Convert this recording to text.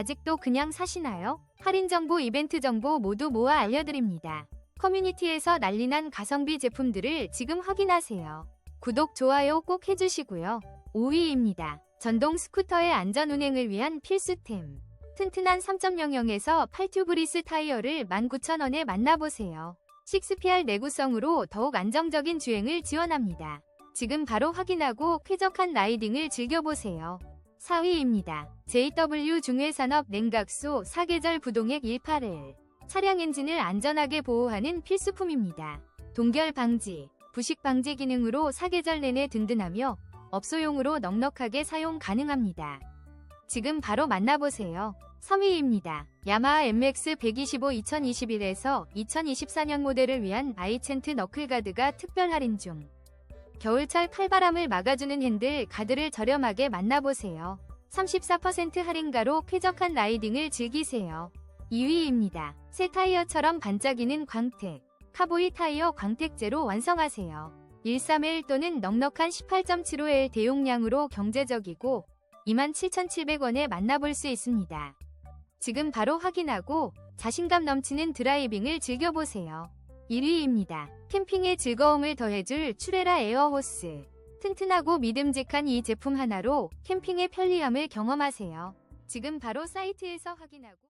아직도 그냥 사시나요? 할인 정보, 이벤트 정보 모두 모아 알려드립니다. 커뮤니티에서 난리난 가성비 제품들을 지금 확인하세요. 구독, 좋아요 꼭 해주시고요. 5위입니다. 전동 스쿠터의 안전 운행을 위한 필수템. 튼튼한 3.00에서 8튜브리스 타이어를 19,000원에 만나보세요. 6PR 내구성으로 더욱 안정적인 주행을 지원합니다. 지금 바로 확인하고 쾌적한 라이딩을 즐겨보세요. 4위입니다. JW 중회산업 냉각수 사계절 부동액 18L. 차량 엔진을 안전하게 보호하는 필수품입니다. 동결 방지, 부식 방지 기능으로 사계절 내내 든든하며 업소용으로 넉넉하게 사용 가능합니다. 지금 바로 만나보세요. 3위입니다. 야마하 MX 125 2021에서 2024년 모델을 위한 아이챈트 너클가드가 특별 할인 중. 겨울철 칼바람을 막아주는 핸들 가드를 저렴하게 만나보세요. 34% 할인가로 쾌적한 라이딩을 즐기세요. 2위입니다. 새 타이어처럼 반짝이는 광택. 카보이 타이어 광택제로 완성하세요. 131 또는 넉넉한 18.75L 대용량으로 경제적이고 27,700원에 만나볼 수 있습니다. 지금 바로 확인하고 자신감 넘치는 드라이빙을 즐겨보세요. 1위입니다. 캠핑의 즐거움을 더해줄 추레라 에어호스. 튼튼하고 믿음직한 이 제품 하나로 캠핑의 편리함을 경험하세요. 지금 바로 사이트에서 확인하고